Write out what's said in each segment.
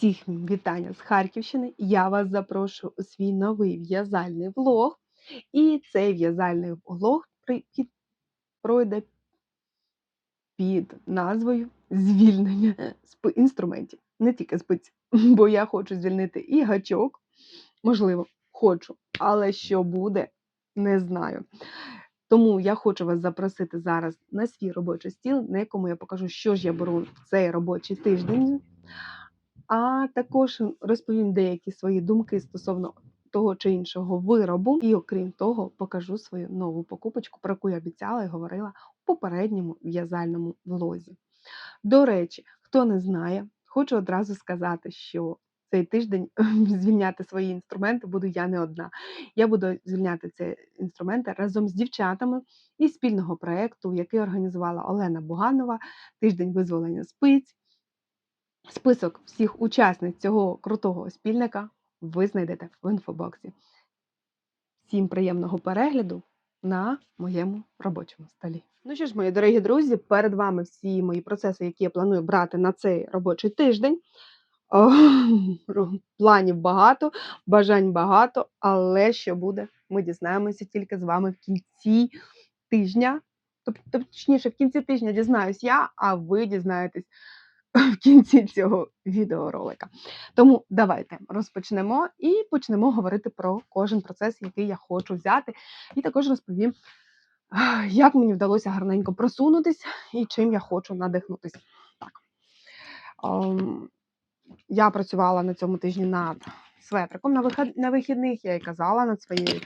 Всіх вітання з Харківщини. Я вас запрошую у свій новий в'язальний влог. І цей в'язальний влог пройде під назвою Звільнення з інструментів. Не тільки спиць, бо я хочу звільнити і гачок. Можливо, хочу, але що буде, не знаю. Тому я хочу вас запросити зараз на свій робочий стіл, на якому я покажу, що ж я беру в цей робочий тиждень. А також розповім деякі свої думки стосовно того чи іншого виробу. І окрім того, покажу свою нову покупочку, про яку я обіцяла і говорила в попередньому в'язальному влозі. До речі, хто не знає, хочу одразу сказати, що цей тиждень звільняти свої інструменти буду я не одна. Я буду звільняти ці інструменти разом з дівчатами із спільного проєкту, який організувала Олена Буганова, тиждень визволення спиць. Список всіх учасниць цього крутого спільника ви знайдете в інфобоксі. Всім приємного перегляду на моєму робочому столі. Ну що ж, мої дорогі друзі, перед вами всі мої процеси, які я планую брати на цей робочий тиждень. О, Планів багато, бажань багато, але що буде, ми дізнаємося тільки з вами в кінці тижня. Тобто, точніше, в кінці тижня дізнаюсь я, а ви дізнаєтесь в кінці цього відеоролика. Тому давайте розпочнемо і почнемо говорити про кожен процес, який я хочу взяти, і також розповім, як мені вдалося гарненько просунутися і чим я хочу надихнутися. Так. Ем, Я працювала на цьому тижні над светриком. На вихід- на вихідних я і казала над своїм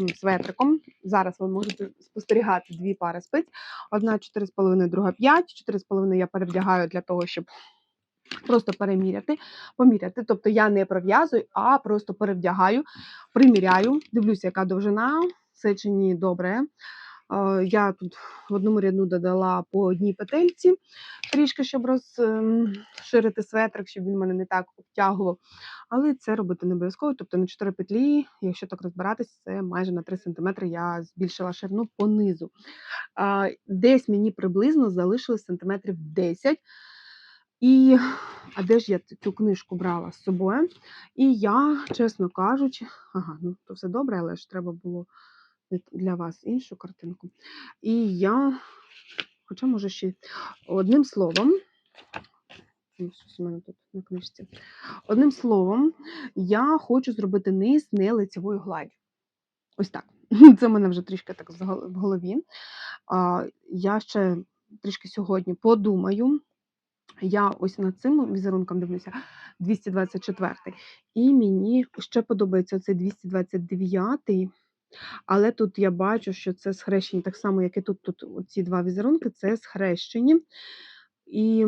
м, светриком. Зараз ви можете спостерігати дві пари спиць. Одна 4,5, друга 5. 4,5 я перевдягаю для того, щоб просто переміряти, поміряти. Тобто я не пров'язую, а просто перевдягаю, приміряю, дивлюся, яка довжина, все чи ні добре. Е, Я тут в одному ряду додала по одній петельці, трішки, щоб розширити светрик, щоб він мене не так обтягував. Але це робити не обов'язково. Тобто на 4 петлі, якщо так розбиратись, це майже на 3 см я збільшила ширину по низу. Десь мені приблизно залишилось сантиметрів 10. І а де ж я цю книжку брала з собою? І я, чесно кажучи, ага, ну то все добре, але ж треба було для- вас іншу картинку. І я, хоча може ще одним словом, щось у мене тут на книжці. Одним словом, я хочу зробити низ не лицевою гладдю. Ось так. Це в мене вже трішки так в голові. Я ще трішки сьогодні подумаю. Я ось над цим візерунком дивлюся 224 І мені ще подобається цей 229 але тут я бачу, що це схрещені, так само, як і тут, тут ці два візерунки, це схрещені. І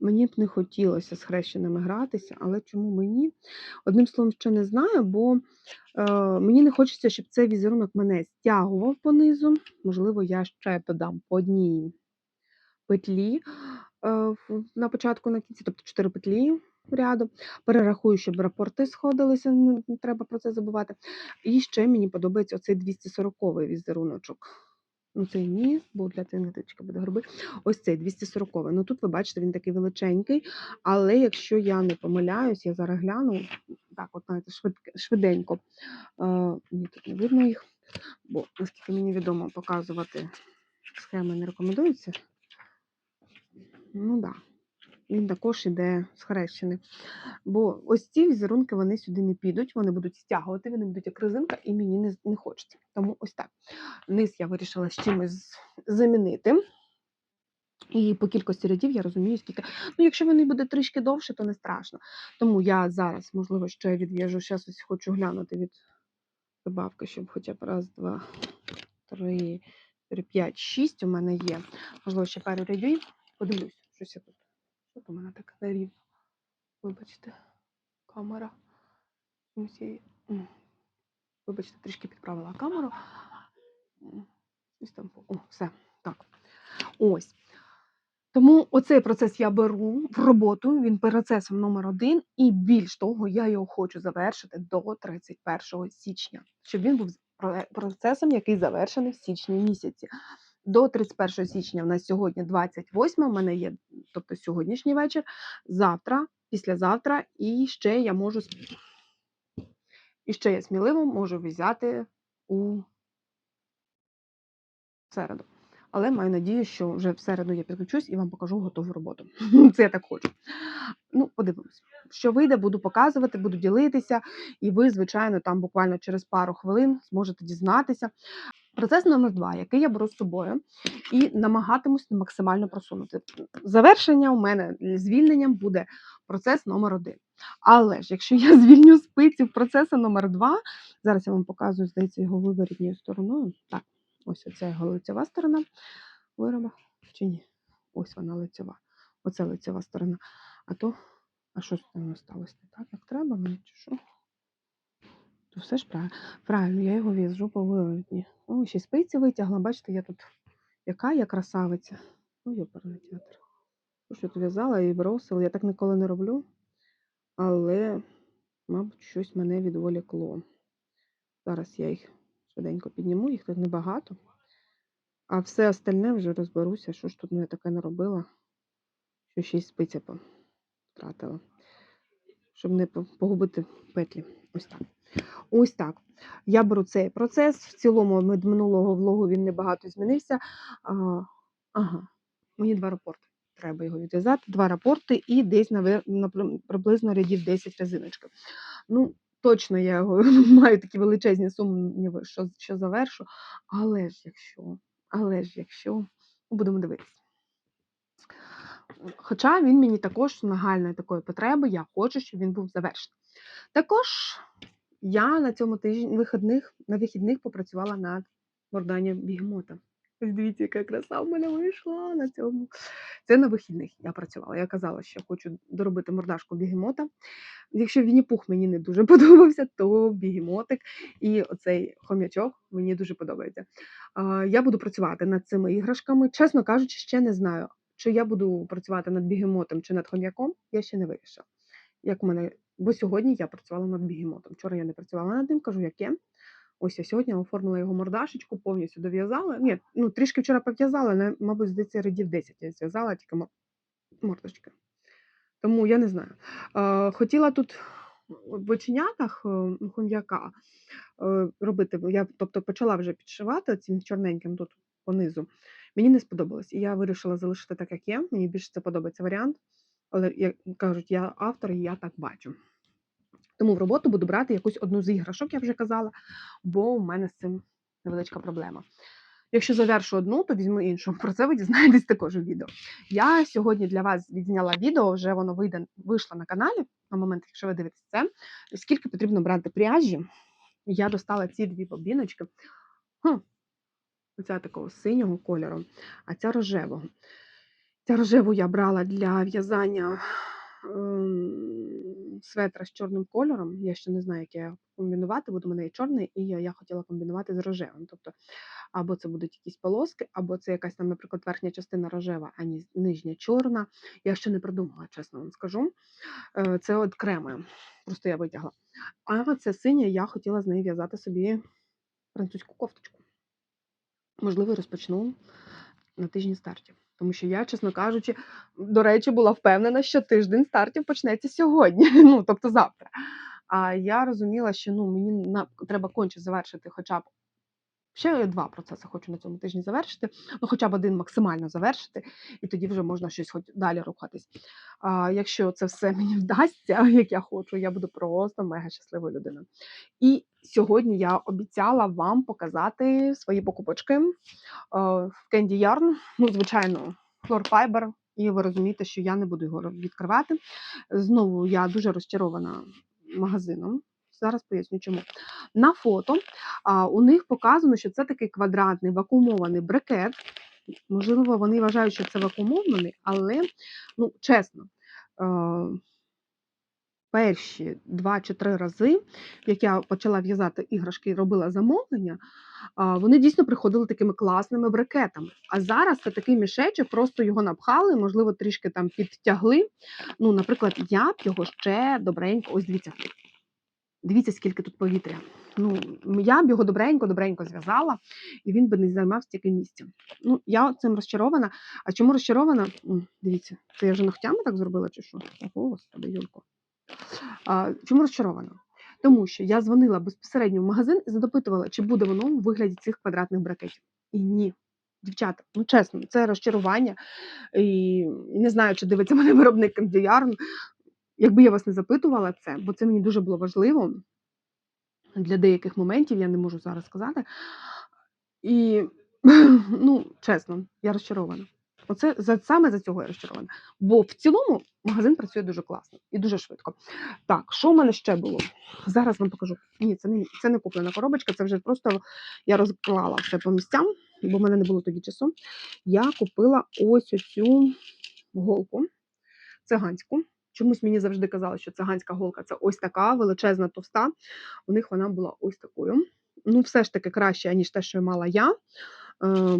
мені б не хотілося з хрещеними гратися, але чому мені? Одним словом, ще не знаю, бо е, мені не хочеться, щоб цей візерунок мене стягував понизу. Можливо, я ще додам по одній петлі е, на початку на кінці, тобто 4 петлі ряду. Перерахую, щоб рапорти сходилися, не треба про це забувати. І ще мені подобається оцей 240-й візеруночок. Ну, цей ні, бо для цієї ниточки буде грубий. Ось цей 240. Ну тут ви бачите, він такий величенький. Але якщо я не помиляюсь, я зараз гляну, так, от знаєте, швиденько. Е, ні, тут не видно їх, бо наскільки мені відомо, показувати схеми не рекомендується. Ну так. Да. Він також іде схрещений. Бо ось ці візерунки вони сюди не підуть, вони будуть стягувати, вони будуть як резинка, і мені не, не хочеться. Тому ось так. Низ я вирішила з чимось замінити. І по кількості рядів я розумію, скільки. Ну, якщо вони буде трішки довше, то не страшно. Тому я зараз, можливо, ще відв'яжу. Зараз ось хочу глянути від прибавки, щоб хоча б раз, два, три, п'ять, шість у мене є. Можливо, ще пару рядів. Подивлюсь, щось я тут. Що то у мене так нерівно? Вибачте, камера. Вибачте, трішки підправила камеру. М, Щось там. О, все. Так. Ось. Тому оцей процес я беру в роботу, він процесом номер один, і більш того, я його хочу завершити до 31 січня, щоб він був процесом, який завершений в січні місяці. До 31 січня в нас сьогодні 28, у мене є, тобто сьогоднішній вечір, завтра післязавтра, і ще я можу і ще я сміливо можу взяти у середу. Але маю надію, що вже в середу я підключусь і вам покажу готову роботу. Це я так хочу. Ну, подивимось. Що вийде, буду показувати, буду ділитися, і ви, звичайно, там буквально через пару хвилин зможете дізнатися. Процес номер два, який я беру з собою, і намагатимусь максимально просунути. Завершення у мене звільненням буде процес номер один. Але ж, якщо я звільню спиці в процесу номер два, зараз я вам показую, здається, його виворітньою стороною. Так, ось оця його лицева сторона вироба. Чи ні? Ось вона лицева. Оце лицева сторона. А то, а що з ним сталося? Так, як треба мені, чи що? Все ж правильно. Я його в'яжу по виворотні. О, ще й спиці витягла. Бачите, я тут яка я красавиця. Ну, йоперний театр. Що тут в'язала і бросила. Я так ніколи не роблю. Але, мабуть, щось мене відволікло. Зараз я їх швиденько підніму, їх тут небагато. А все остальне вже розберуся, що ж тут ну, я таке наробила, що ще й спиця втратила. Щоб не погубити петлі. Ось так. Ось так. Я беру цей процес. В цілому від минулого влогу він небагато змінився. А, ага, мені два рапорти. Треба його відв'язати. Два рапорти і десь навер- на приблизно рядів 10 резиночки. Ну, точно я його маю такі величезні сумніви, що, що завершу. Але ж якщо, але ж якщо, будемо дивитися. Хоча він мені також нагальної такої потреби, я хочу, щоб він був завершений. Також я на цьому тижні вихідних, на вихідних попрацювала над морданням бігемота. Дивіться, яка краса в мене вийшла на цьому. Це на вихідних я працювала. Я казала, що хочу доробити мордашку бігемота. Якщо Вінні-Пух мені не дуже подобався, то бігемотик і оцей хом'ячок мені дуже подобається. Я буду працювати над цими іграшками. Чесно кажучи, ще не знаю, чи я буду працювати над бігемотом чи над хом'яком, я ще не вирішила. Як у мене, бо сьогодні я працювала над бігемотом. Вчора я не працювала над ним, кажу, яке. Ось я сьогодні оформила його мордашечку, повністю дов'язала. Ні, ну трішки вчора пов'язала, але, мабуть, здається, рядів 10 я зв'язала, тільки мор- мордочки. Тому я не знаю. Е, хотіла тут в оченятах е, хом'яка е, робити. Я тобто почала вже підшивати цим чорненьким тут понизу. Мені не сподобалось. І я вирішила залишити так, як є. Мені більше це подобається варіант. Але як кажуть, я автор і я так бачу. Тому в роботу буду брати якусь одну з іграшок, я вже казала, бо у мене з цим невеличка проблема. Якщо завершу одну, то візьму іншу. Про це ви дізнаєтесь також у відео. Я сьогодні для вас відзняла відео, вже воно вийде, вийшло на каналі на момент, якщо ви дивитесь це. Скільки потрібно брати пряжі? Я достала ці дві бобіночки. Хм, оця такого синього кольору, а ця рожевого. Ця рожеву я брала для в'язання ем, светра з чорним кольором. Я ще не знаю, як я комбінувати, буду у мене є чорний, і я, хотіла комбінувати з рожевим. Тобто, або це будуть якісь полоски, або це якась там, наприклад, верхня частина рожева, а нижня чорна. Я ще не придумала, чесно вам скажу. Е, Це от креми. Просто я витягла. А це синя, я хотіла з неї в'язати собі французьку кофточку. Можливо, розпочну на тижні стартів. Тому що я, чесно кажучи, до речі, була впевнена, що тиждень стартів почнеться сьогодні, ну тобто завтра. А я розуміла, що ну мені на треба конче завершити хоча б ще два процеси хочу на цьому тижні завершити, ну хоча б один максимально завершити, і тоді вже можна щось хоч далі рухатись. А якщо це все мені вдасться, як я хочу, я буду просто мега щасливою людиною. І сьогодні я обіцяла вам показати свої покупочки е, в Candy Yarn. Ну, звичайно, Floor Fiber, і ви розумієте, що я не буду його відкривати. Знову я дуже розчарована магазином. Зараз поясню чому. На фото а, у них показано, що це такий квадратний вакуумований брикет. Можливо, вони вважають, що це вакуумований, але ну, чесно. Е, перші два чи три рази, як я почала в'язати іграшки і робила замовлення, вони дійсно приходили такими класними брикетами. А зараз це такий мішечок, просто його напхали, можливо, трішки там підтягли. Ну, наприклад, я б його ще добренько, ось дивіться, Дивіться, скільки тут повітря. Ну, я б його добренько, добренько зв'язала, і він би не займав стільки місця. Ну, я цим розчарована. А чому розчарована? Дивіться, це я вже ногтями так зробила, чи що? О, Господи, Юлько. А, чому розчарована? Тому що я дзвонила безпосередньо в магазин і запитувала, чи буде воно у вигляді цих квадратних бракетів. І ні. Дівчата, ну чесно, це розчарування. І не знаю, чи дивиться мене виробник канцелярн. Якби я вас не запитувала це, бо це мені дуже було важливо для деяких моментів, я не можу зараз сказати. І ну, чесно, я розчарована. Оце за саме за цього я розчарована. Бо в цілому магазин працює дуже класно і дуже швидко. Так, що в мене ще було? Зараз вам покажу. Ні, це не це не куплена коробочка, це вже просто я розклала все по місцям, бо в мене не було тоді часу. Я купила ось оцю голку циганську. Чомусь мені завжди казали, що циганська голка це ось така величезна товста. У них вона була ось такою. Ну, все ж таки краще, ніж те, що мала я. Е,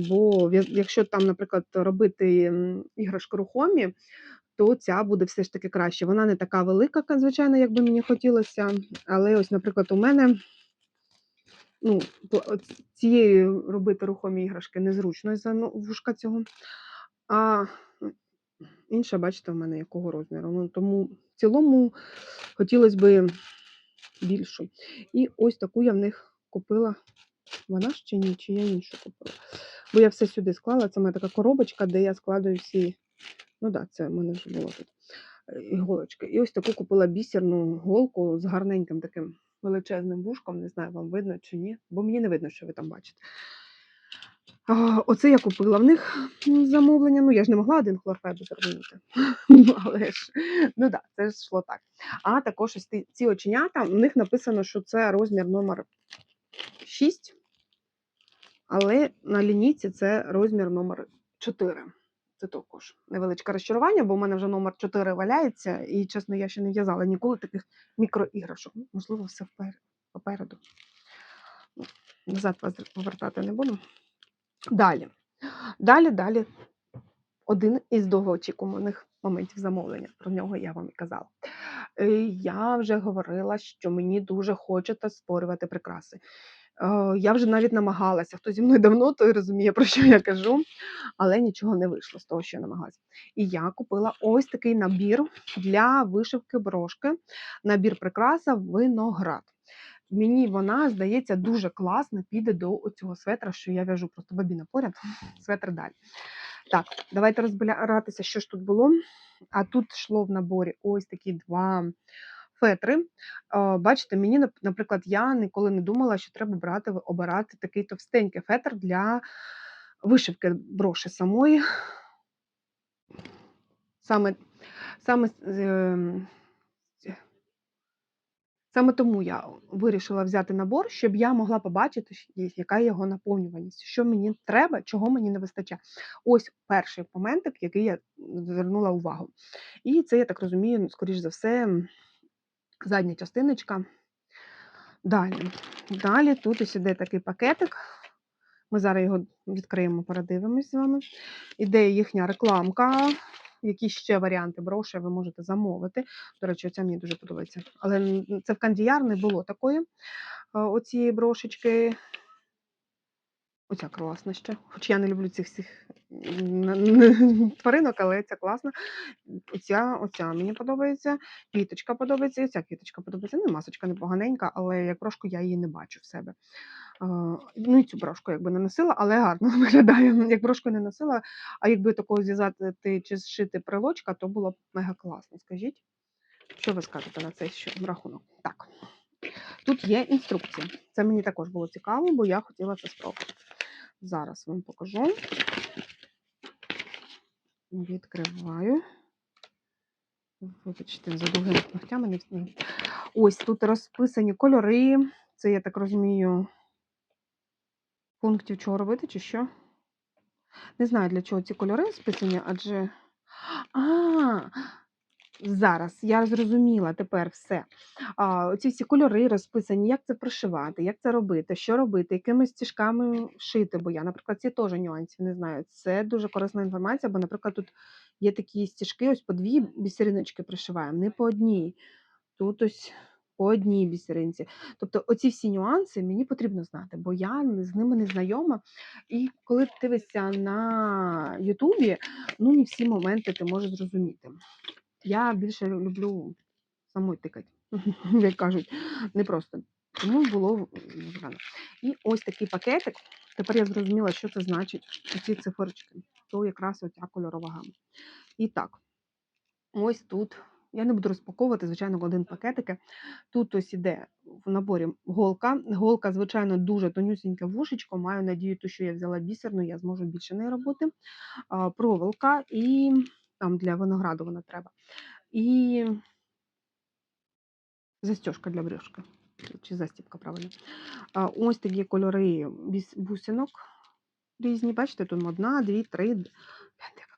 Бо якщо там, наприклад, робити іграшки рухомі, то ця буде все ж таки краще. Вона не така велика, ка- звичайно, як би мені хотілося. Але ось, наприклад, у мене ну, цієї робити рухомі іграшки незручно із-за ну, вушка цього. А інша, бачите, в мене якого розміру. Ну, тому в цілому хотілося б більшу. І ось таку я в них купила. Вона ж чи ні, чи я іншу купила. Бо я все сюди склала. Це моя така коробочка, де я складаю всі. Ну так, да, це в мене вже було тут е, іголочки. І ось таку купила бісерну голку з гарненьким таким величезним вушком. Не знаю, вам видно чи ні, бо мені не видно, що ви там бачите. Оце я купила в них замовлення. Ну, я ж не могла один зробити. Ну, Але ж, ну так, це ж йшло так. А також ось ці оченята, в них написано, що це розмір номер 6, але на лінійці це розмір номер 4. Це також невеличке розчарування, бо в мене вже номер 4 валяється, і, чесно, я ще не в'язала ніколи таких мікроіграшок. Ну, Можливо, все попереду. Ну, Назад повертати не буду. Далі. Далі, далі. Один із довгоочікуваних моментів замовлення. Про нього я вам і казала. Е, Я вже говорила, що мені дуже хочеться створювати прикраси. Е, Я вже навіть намагалася. Хто зі мною давно, той розуміє, про що я кажу, але нічого не вийшло з того, що я намагалася. І я купила ось такий набір для вишивки брошки, набір прикраса виноград. Мені вона здається дуже класно піде до цього светра, що я в'яжу просто бабіна поряд, светр далі. Так, давайте розбиратися, що ж тут було. А тут йшло в наборі ось такі два фетри. Бачите, мені, наприклад, я ніколи не думала, що треба брати, обирати такий товстенький фетр для вишивки броші самої. Саме, саме, ем, саме тому я вирішила взяти набор, щоб я могла побачити, яка його наповнюваність, що мені треба, чого мені не вистачає. Ось перший моментик, який я звернула увагу. І це, я так розумію, скоріш за все, задня частиночка. Далі. Далі тут ось іде такий пакетик. Ми зараз його відкриємо, передивимось з вами. Іде їхня рекламка. Які ще варіанти брошей ви можете замовити. До речі, оця мені дуже подобається. Але це в кандіяр не було такої е, оцієї брошечки. Оця класна ще. Хоч я не люблю цих всіх тваринок, але ця класна. Оця, оця мені подобається, квіточка подобається, і ця квіточка подобається. Ну, масочка непоганенька, але як брошку я її не бачу в себе. А, ну і цю брошку якби не носила, але гарно виглядає. Як брошку не носила, а якби такого зв'язати чи зшити прилочка, то було б мега класно. Скажіть, що ви скажете на цей рахунок? Так. Тут є інструкція. Це мені також було цікаво, бо я хотіла це спробувати. Зараз вам покажу. Відкриваю. Вибачте, за довгими ногтями не. Ось тут розписані кольори. Це, я так розумію, пунктів чого робити, чи що? Не знаю, для чого ці кольори списані, адже. А, зараз я зрозуміла тепер все. А, оці всі кольори розписані, як це прошивати, як це робити, що робити, якими стіжками шити. Бо я, наприклад, ці теж нюансів не знаю. Це дуже корисна інформація, бо, наприклад, тут є такі стіжки, ось по дві бісериночки пришиваємо, не по одній. Тут ось по одній бісеринці. Тобто, оці всі нюанси мені потрібно знати, бо я з ними не знайома. І коли ти дивишся на Ютубі, ну не всі моменти ти можеш зрозуміти. Я більше люблю самой тикати, як кажуть, не просто. Тому було рано. І ось такий пакетик. Тепер я зрозуміла, що це значить ці циферочки. То якраз оця кольорова гама. І так, ось тут. Я не буду розпаковувати, звичайно, один пакетики. Тут ось іде в наборі голка. Голка, звичайно, дуже тонюсіньке вушечко. Маю надію, то, що я взяла бісерну, я зможу більше нею робити. Проволока і там для винограду вона треба. І застежка для брюшки. Чи застібка, правильно. Ось такі кольори бусинок різні. Бачите, тут одна, дві, три. Краса.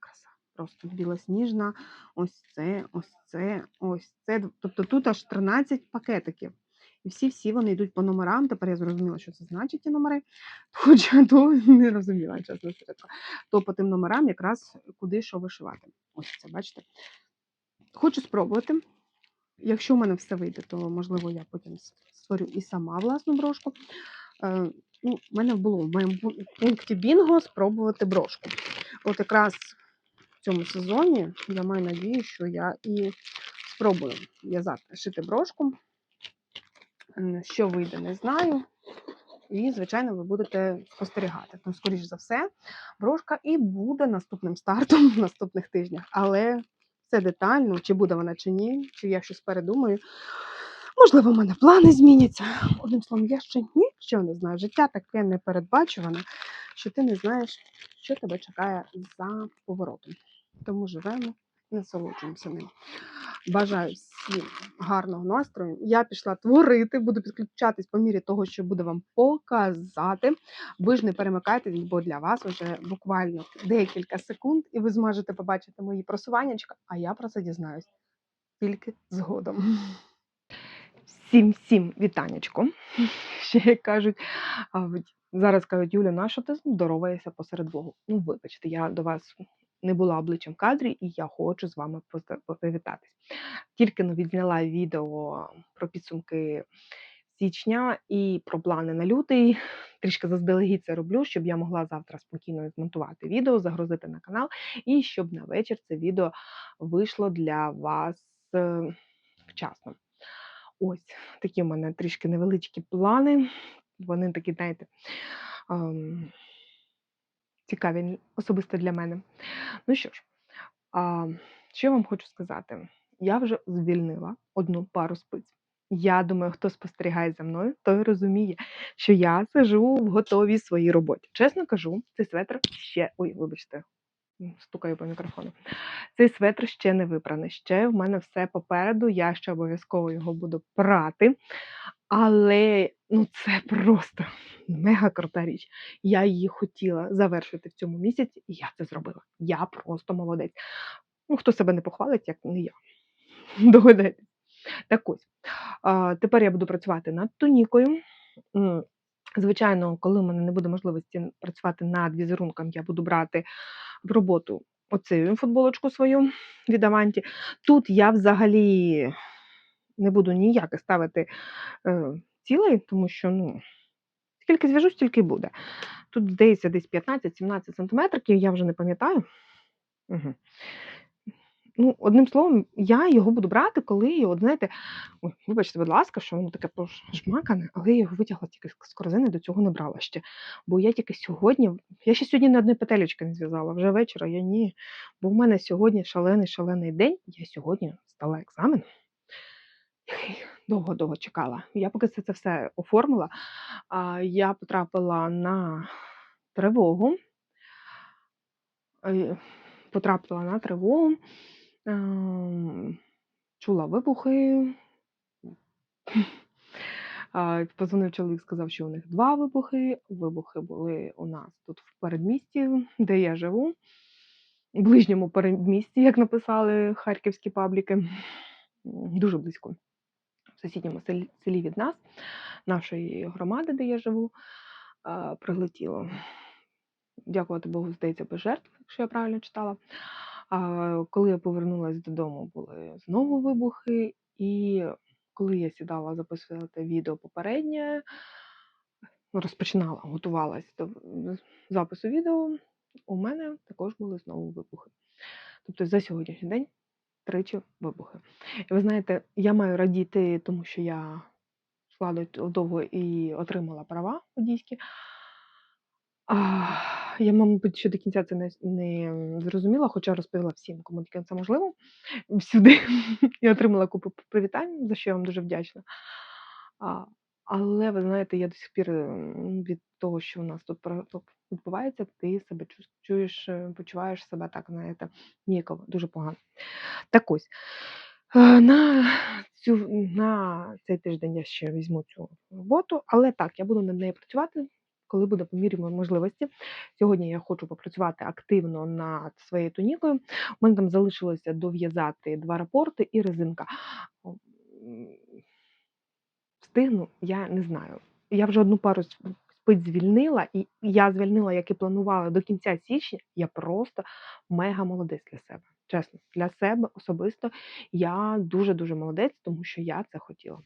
Просто білосніжна. Ось це, ось це, ось це. Тобто тут аж 13 пакетиків. І всі-всі вони йдуть по номерам. Тепер я зрозуміла, що це значить ті номери. Хоча то не розуміла, чесно середко. То по тим номерам якраз куди що вишивати. Ось це, бачите. Хочу спробувати. Якщо в мене все вийде, то можливо я потім створю і сама власну брошку. Е, ну, мене було в моєму пункті Бінго спробувати брошку. От якраз цьому сезоні я маю надію, що я і спробую в'язати, шити брошку. Що вийде, не знаю. І, звичайно, ви будете спостерігати. Тому, скоріш за все, брошка і буде наступним стартом в наступних тижнях. Але все детально, чи буде вона чи ні, чи я щось передумаю. Можливо, в мене плани зміняться. Одним словом, я ще нічого не знаю. Життя таке непередбачуване, що ти не знаєш, що тебе чекає за поворотом. Тому живемо, насолоджуємося ним. Бажаю всім гарного настрою. Я пішла творити, буду підключатись по мірі того, що буду вам показати. Ви ж не перемикайтесь, бо для вас вже буквально декілька секунд, і ви зможете побачити мої просуваннячка, а я про це дізнаюсь тільки згодом. Всім всім вітанечко. Ще як кажуть, зараз кажуть, Юля, на що ти здороваєшся посеред влогу? Ну, вибачте, я до вас не була обличчям в кадрі, і я хочу з вами привітатись. Тільки но відзняла відео про підсумки січня і про плани на лютий. Трішки заздалегідь це роблю, щоб я могла завтра спокійно змонтувати відео, загрузити на канал, і щоб на вечір це відео вийшло для вас е, вчасно. Ось такі в мене трішки невеличкі плани. Вони такі, знаєте, ем, цікаві особисто для мене. Ну що ж, а, що я вам хочу сказати? Я вже звільнила одну пару спиць. Я думаю, хто спостерігає за мною, той розуміє, що я сижу в готовій своїй роботі. Чесно кажу, цей светр ще. Ой, вибачте, стукаю по мікрофону. Цей светр ще не випраний. Ще в мене все попереду. Я ще обов'язково його буду прати. Але ну це просто мега крута річ. Я її хотіла завершити в цьому місяці, і я це зробила. Я просто молодець. Ну, хто себе не похвалить, як не я. Догадайтесь. Так ось. Тепер я буду працювати над тонікою. Звичайно, коли в мене не буде можливості працювати над візерунком, я буду брати в роботу оцю футболочку свою від Аванті. Тут я взагалі не буду ніяк ставити е, цілей, тому що ну, скільки зв'яжу, стільки буде. Тут, здається, десь 15-17 сантиметрів, я вже не пам'ятаю. Угу. Ну, одним словом, я його буду брати, коли, от знаєте, ой, вибачте, будь ласка, що воно таке пошмакане, але я його витягла тільки з корзини, до цього не брала ще. Бо я тільки сьогодні, я ще сьогодні на одної петелечки не зв'язала, вже вечора я ні. Бо в мене сьогодні шалений шалений день. Я сьогодні стала екзамен. Довго-довго чекала. Я поки це, це все оформила. Я потрапила на тривогу. Е, Потрапила на тривогу. Ем, чула вибухи. Позвонив чоловік, сказав, що у них два вибухи. Вибухи були у нас тут в передмісті, де я живу, в ближньому передмісті, як написали харківські пабліки. Дуже близько. В сусідньому селі, селі від нас, нашої громади, де я живу, прилетіло. Дякувати Богу, здається, без жертв, якщо я правильно читала. А коли я повернулася додому, були знову вибухи, і коли я сідала записувати відео попереднє, розпочинала, готувалась до запису відео, у мене також були знову вибухи. Тобто за сьогоднішній день тричі вибухи. І ви знаєте, я маю радіти, тому що я йшла довго і отримала права водійські. А, я, мабуть, ще до кінця це не, не зрозуміла, хоча розповіла всім, кому тільки це можливо. Всюди я отримала купу привітань, за що я вам дуже вдячна. А, але ви знаєте, я до сих пір від того, що у нас тут відбувається, ти себе чуєш, е, почуваєш себе так, знаєте, ніяково, дуже погано. Так ось. е, На, цю, на цей тиждень я ще візьму цю роботу, але так, я буду над нею працювати, коли буде по мірі можливості. Сьогодні я хочу попрацювати активно над своєю тунікою. У мене там залишилося дов'язати два рапорти і резинка. Встигну, я не знаю. Я вже одну пару спиць звільнила, і я звільнила, як і планувала, до кінця січня. Я просто мега молодець для себе. Чесно, для себе особисто я дуже-дуже молодець, тому що я це хотіла.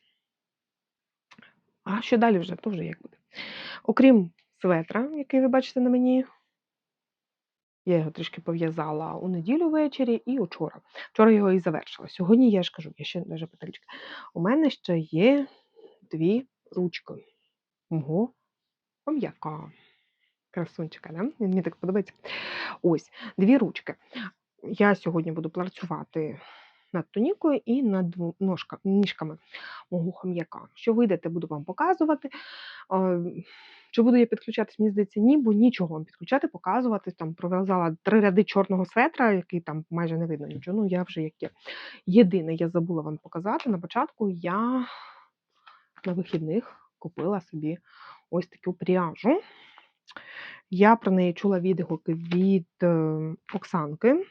А що далі вже, то вже як буде. Окрім светра, який ви бачите на мені, я його трішки пов'язала у неділю ввечері і учора. Вчора його і завершила. Сьогодні я ж кажу, я ще даже петельчики. У мене ще є дві ручки. Ого, м'яка. Красунчика, да? Мені так подобається. Ось, дві ручки. Я сьогодні буду працювати над тонікою і над ножка, ніжками мого хом'яка. Що вийдете, буду вам показувати. А, Чи буду я підключатись, мені здається, ні, бо нічого вам підключати, показувати. Там пров'язала три ряди чорного светра, який там майже не видно нічого. Ну, я вже як є. Єдине, я забула вам показати на початку, я на вихідних купила собі ось таку пряжу. Я про неї чула відгуки від е, Оксанки.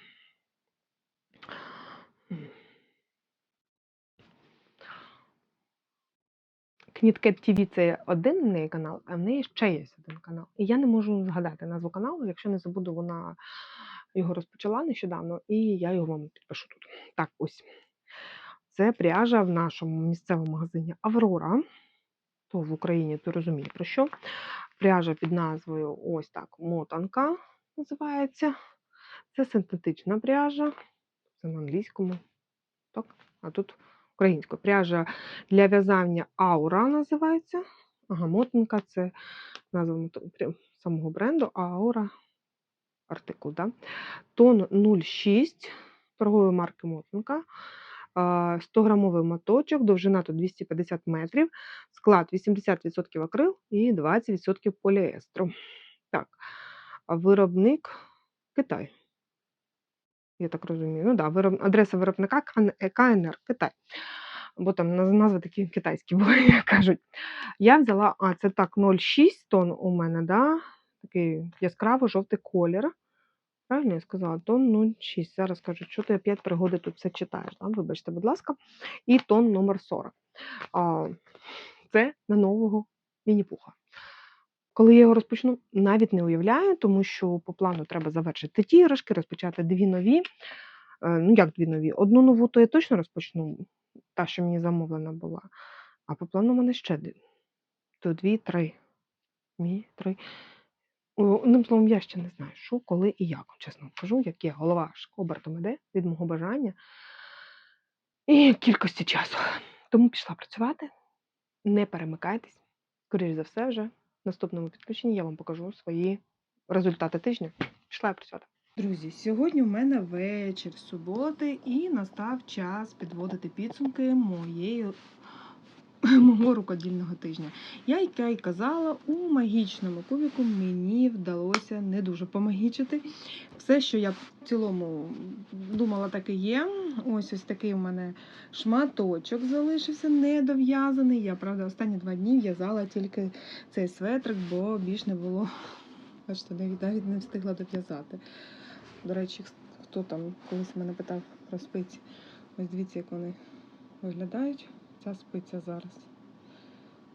Кнітке TV це один в неї канал, а в неї ще є один канал. І я не можу згадати назву каналу, якщо не забуду, вона його розпочала нещодавно, і я його вам підпишу тут. Так, ось. Це пряжа в нашому місцевому магазині Аврора. То в Україні ти розумієш про що. Пряжа під назвою ось так мотанка називається. Це синтетична пряжа. Це на англійському. Так, а тут українською. Пряжа для в'язання аура називається. Ага, мотанка це назва самого бренду, аура артикул. Да? Тон 0,6 торгової марки мотанка. 100-грамовий моточок, довжина тут 250 метрів, склад 80% акрил і 20% поліестру. Так, виробник Китай. Я так розумію. Ну да, вироб... адреса виробника е, КНР Китай. Бо там назви такі китайські були, як кажуть. Я взяла, а це так, 0,6 тонн у мене, да? такий яскраво жовтий колір. Правильно я сказала? Тон 0,6. Зараз кажу, що ти опять пригоди тут все читаєш. Да? Вибачте, будь ласка. І тон номер 40. А, це на нового міні-пуха. Коли я його розпочну, навіть не уявляю, тому що по плану треба завершити ті іграшки, розпочати дві нові. Е, Ну, як дві нові? Одну нову, то я точно розпочну, та, що мені замовлена була. А по плану в мене ще дві. То дві, три. Дві, три. Одним словом, я ще не знаю, що, коли і як. Чесно кажу, як є голова аж обертом іде від мого бажання і кількості часу. Тому пішла працювати. Не перемикайтесь. Скоріше за все, вже наступному підключенні я вам покажу свої результати тижня. Пішла я працювати. Друзі, сьогодні в мене вечір суботи, і настав час підводити підсумки моєї мого рукодільного тижня. Я як я й казала, у магічному кубіку мені вдалося не дуже помагічити. Все, що я в цілому думала, так і є. Ось ось такий у мене шматочок залишився недов'язаний. Я, правда, останні два дні в'язала тільки цей светрик, бо більш не було. Бачите, навіть не встигла дов'язати. До речі, хто там колись мене питав про спиці. Ось дивіться, як вони виглядають. Ця спиця зараз.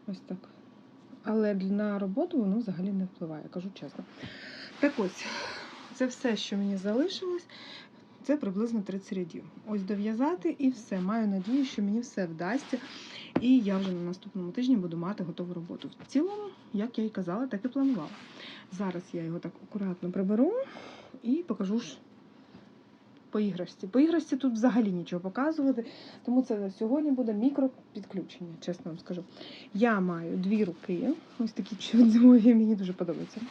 Ось так. Але на роботу воно взагалі не впливає, кажу чесно. Так ось, це все, що мені залишилось. Це приблизно 30 рядів. Ось дов'язати і все. Маю надію, що мені все вдасться. І я вже на наступному тижні буду мати готову роботу. В цілому, як я і казала, так і планувала. Зараз я його так акуратно приберу і покажу по іграшці. По іграшці тут взагалі нічого показувати, тому це сьогодні буде мікропідключення, чесно вам скажу. Я маю дві руки, ось такі чудові, мені дуже подобаються.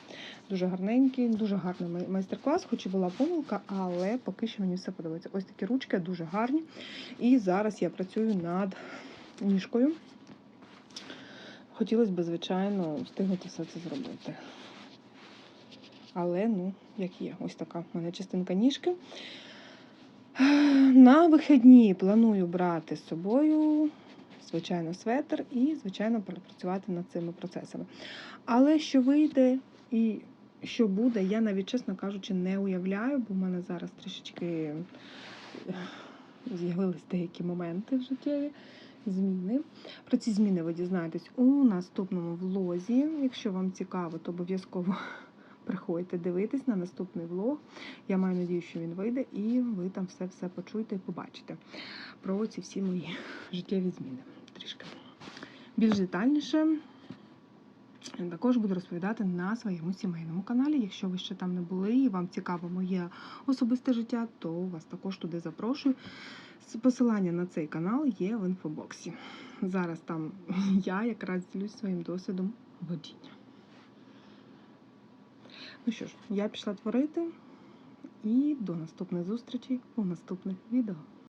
Дуже гарненькі, дуже гарний майстер-клас, хоч і була помилка, але поки що мені все подобається. Ось такі ручки дуже гарні. І зараз я працюю над ніжкою. Хотілося б, звичайно, встигнути все це зробити. Але, ну, як є, ось така в мене частинка ніжки. На вихідні планую брати з собою, звичайно, светр і, звичайно, працювати над цими процесами. Але що вийде і що буде, я навіть, чесно кажучи, не уявляю, бо в мене зараз трішечки е, з'явились деякі моменти в життєві. Зміни. Про ці зміни ви дізнаєтесь у наступному влозі. Якщо вам цікаво, то обов'язково приходьте дивитись на наступний влог. Я маю надію, що він вийде, і ви там все-все почуєте і побачите про ці всі мої життєві зміни. Трішки більш детальніше. Також буду розповідати на своєму сімейному каналі. Якщо ви ще там не були і вам цікаво моє особисте життя, то вас також туди запрошую. Посилання на цей канал є в інфобоксі. Зараз там я якраз ділюсь своїм досвідом водіння. Ну що ж, я пішла творити і до наступних зустрічей у наступних відео.